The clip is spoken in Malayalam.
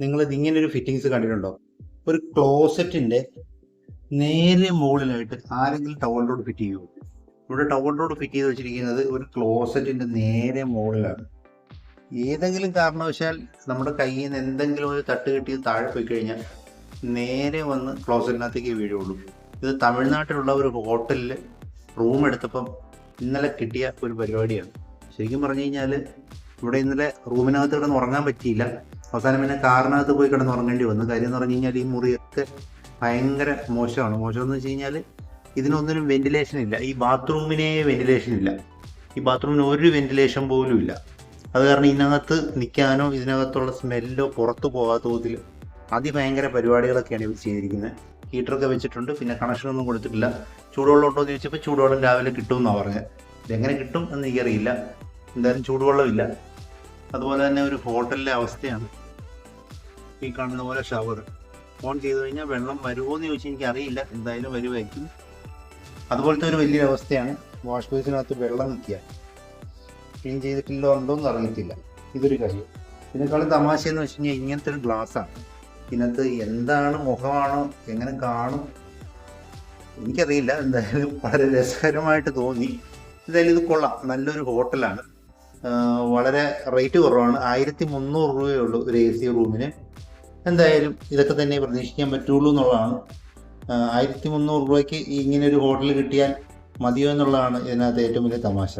നിങ്ങൾ ഇങ്ങനെ ഒരു ഫിറ്റിങ്സ് കണ്ടിട്ടുണ്ടോ? ഒരു ക്ലോസറ്റിന്റെ നേരെ മുകളിലായിട്ട് ആരെങ്കിലും ടവൽ റോഡ് ഫിറ്റ് ചെയ്യുമോ ഇവിടെ ടവൽ റോഡ് ഫിറ്റ് ചെയ്ത് വെച്ചിരിക്കുന്നത് ഒരു ക്ലോസറ്റിന്റെ നേരെ മുകളിലാണ്. ഏതെങ്കിലും കാരണവശാൽ നമ്മുടെ കയ്യിൽ നിന്ന് എന്തെങ്കിലും ഒരു തട്ട് കിട്ടി താഴെ പോയി കഴിഞ്ഞാൽ നേരെ വന്ന് ക്ലോസറ്റിനകത്തേക്ക് വീഴുള്ളൂ. ഇത് തമിഴ്നാട്ടിലുള്ള ഒരു ഹോട്ടലിൽ റൂം എടുത്തപ്പം ഇന്നലെ കിട്ടിയ ഒരു പരിപാടിയാണ്. ശരിക്കും പറഞ്ഞു കഴിഞ്ഞാൽ ഇവിടെ ഇന്നലെ റൂമിനകത്ത് കിടന്ന് ഉറങ്ങാൻ പറ്റിയില്ല. അവസാനം പിന്നെ കാറിനകത്ത് പോയി കിടന്ന് ഉറങ്ങേണ്ടി വന്നു. കാര്യം എന്ന് പറഞ്ഞു കഴിഞ്ഞാൽ ഈ മുറിയൊക്കെ ഭയങ്കര മോശമാണ്. മോശം എന്ന് വെച്ച് കഴിഞ്ഞാൽ ഇതിനൊന്നിനും വെന്റിലേഷൻ ഇല്ല. ഈ ബാത്റൂമിനെ വെന്റിലേഷൻ ഇല്ല. ഈ ബാത്റൂമിന് ഒരു വെന്റിലേഷൻ പോലും ഇല്ല. അത് കാരണം ഇതിനകത്ത് നിൽക്കാനോ ഇതിനകത്തുള്ള സ്മെല്ലോ പുറത്തു പോകാത്ത തോതിൽ അതിഭയങ്കര പരിപാടികളൊക്കെയാണ് ഇവർ ചെയ്തിരിക്കുന്നത് ഹീറ്ററൊക്കെ വെച്ചിട്ടുണ്ട്. പിന്നെ കണക്ഷനൊന്നും കൊടുത്തിട്ടില്ല. ചൂടുവെള്ളം ഉണ്ടോ എന്ന് ചോദിച്ചപ്പോൾ ചൂടുവെള്ളം രാവിലെ കിട്ടുമെന്നാണ് പറഞ്ഞത് ഇതെങ്ങനെ കിട്ടും എന്ന് എനിക്കറിയില്ല. എന്തായാലും ചൂടുവെള്ളമില്ല. അതുപോലെ തന്നെ ഒരു ഹോട്ടലിലെ അവസ്ഥയാണ്. ഈ കാണുന്ന പോലെ ഷവർ ഓൺ ചെയ്തു കഴിഞ്ഞാൽ വെള്ളം വരുമോ എന്ന് ചോദിച്ചാൽ എനിക്ക് അറിയില്ല എന്തായാലും വരുമായിരിക്കും അതുപോലത്തെ ഒരു വലിയൊരു അവസ്ഥയാണ്. വാഷ് ബേസിനകത്ത് വെള്ളം നിൽക്കുക. ക്ലീൻ ചെയ്തിട്ടില്ലോ ഉണ്ടോ എന്ന് അറിയത്തില്ല. ഇതൊരു കാര്യം. ഇതിനേക്കാളും തമാശ എന്ന് വെച്ച് കഴിഞ്ഞാൽ ഇങ്ങനത്തെ ഒരു ഗ്ലാസ്സാണ് ഇതിനകത്ത് എന്താണ് മുഖമാണോ എങ്ങനെ കാണും എനിക്കറിയില്ല. എന്തായാലും വളരെ രസകരമായിട്ട് തോന്നി. എന്തായാലും ഇത് കൊള്ളാം. നല്ലൊരു ഹോട്ടലാണ്. വളരെ റേറ്റ് കുറവാണ്. ആയിരത്തി മുന്നൂറ് രൂപയേ ഉള്ളൂ ഒരു എ സി റൂമിന്. എന്തായാലും ഇതൊക്കെ തന്നെ പ്രതീക്ഷിക്കാൻ പറ്റുള്ളൂ എന്നുള്ളതാണ്. ആയിരത്തി മുന്നൂറ് രൂപയ്ക്ക് ഇങ്ങനെ ഒരു ഹോട്ടൽ കിട്ടിയാൽ മതിയോ എന്നുള്ളതാണ് ഇതിനകത്ത് ഏറ്റവും വലിയ തമാശ.